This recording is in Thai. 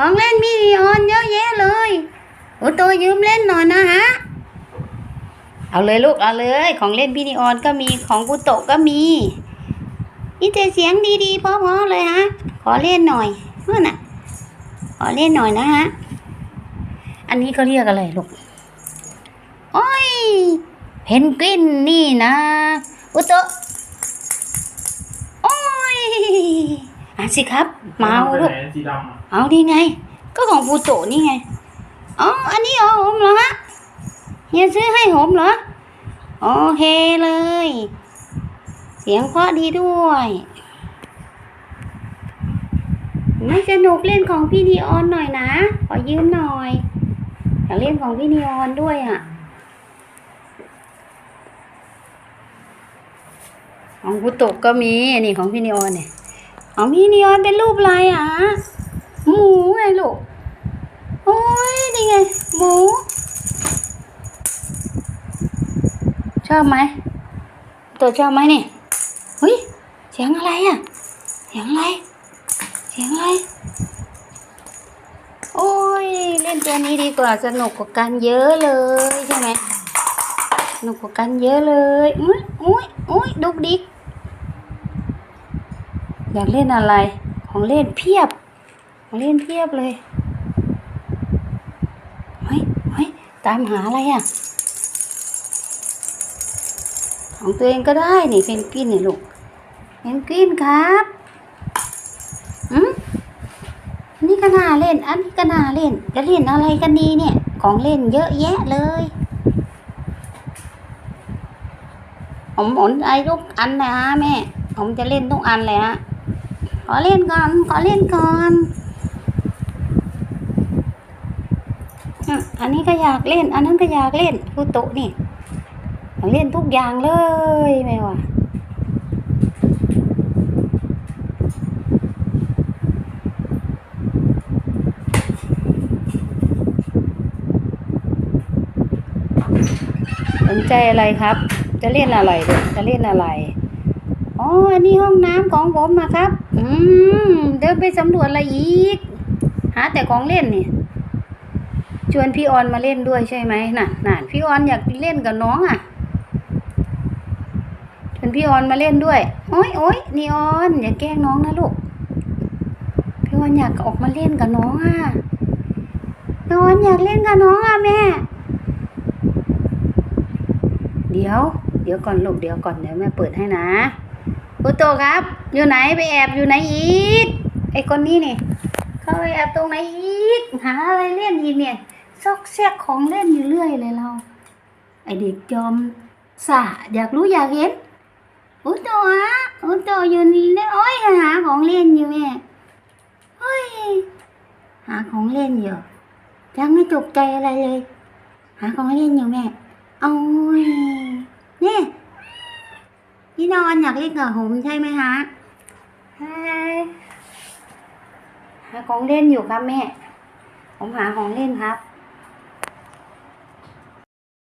ของเล่นพี่นีออนเยอะแยะเลยโอ้ตัวยืมเล่นหน่อยนะฮะ เอาเลยลูกเอาเลย ของเล่นพี่นีออนก็มีของกุโตะก็มีนี่แต่เสียงดีๆเพราะๆเลยฮะ ขอเล่นหน่อยนู่นน่ะ ขอเล่นหน่อยนะฮะ อันนี้เขาเรียกอะไรลูก โอ้ย เพนกวินนี่นะอุโตะโอ้ยอะสิครับมาเอาลูกไหนสีดำอะ เอาดีไง ก็ของปูโตนี่ไง อ๋อ อันนี้เอาผมเหรอฮะ เฮียซื้อให้ผมเหรอ โอเคเลย เสียงเพราะดีด้วย ไม่สนุกเล่นของพี่นีออนหน่อยนะ ขอยืมหน่อย อยากเล่นของพี่นีออนด้วยอะ ของกุโตะก็มี นี่ของพี่นีออนเนี่ย ของพี่นีออนเป็นรูปอะไรอะ หมูไงลูก โอ้ยนี่ไง หมู ชอบไหม ตัวชอบไหมเนี่ยเฮ้ย เสียงอะไรอะ เสียงอะไร เสียงอะไร โอ้ย เล่นตัวนี้ดีกว่าสนุกกว่ากันเยอะเลยใช่ไหมสนุกกว่ากันเยอะเลย อุ้ยอุ้ยอุ้ยดุกดิก อยากเล่นอะไร ของเล่นเพียบ ของเล่นเพียบเลย เฮ้ยเฮ้ย ตามหาอะไรอะ ของตัวเองก็ได้นี่เพนกวินนี่ลูกเพนกวินครับอืมนี่ก็น่าเล่น อันนี้ก็น่าเล่น จะเล่นอะไรกันดีเนี่ย ของเล่นเยอะแยะเลยผมหมนไอ้ทุกอันนะฮะแม่ ผมจะเล่นทุกอันเลยฮะ ขอเล่นก่อน ขอเล่นก่อน อันนี้ก็อยากเล่น อันนั้นก็อยากเล่นคูโตะนี่อยากเล่นทุกอย่างเลยแม่ว่าสนใจอะไรครับ จะเล่นอะไรเด็กจะเล่นอะไร อ๋อ อันนี้ห้องน้ำของผมนะครับ อืม เดินไปสำรวจอะไรอีก หาแต่ของเล่นนี่ ชวนพี่ออนมาเล่นด้วยใช่ไหมน่ะน่ะพี่ออนอยากเล่นกับน้องอะชวนพี่ออนมาเล่นด้วย โอ้ยโอ้ยนีออนอย่าแกล้งน้องนะลูก พี่ออนอยากออกมาเล่นกับน้องอะนออนอยากเล่นกับน้องอะแม่ เดี๋ยว เดี๋ยวก่อนลูกเดี๋ยวก่อนเดี๋ยวแม่เปิดให้นะปุโตครับ อยู่ไหนไปแอบอยู่ไหนอีกไอ้คนนี้นี่เขาไปแอบตรงไหนอีกหาอะไรเล่นอีกเนี่ย ซอกแซกของเล่นอยู่เรื่อยเลยเรา ไอเด็กจอมสะอยากรู้อยากเห็นอุโตฮะอุโตอยู่นี่นะโอ้ยหาของเล่นอยู่แม่เฮ้ยหาของเล่นอยู่ยังไม่ตกใจอะไรเลย หาของเล่นอยู่แม่เอาเนี่ยพี่นอนอยากเล่นกับผมใช่ไหมฮะใช่หาของเล่นอยู่ครับแม่ ผมหาของเล่นครับ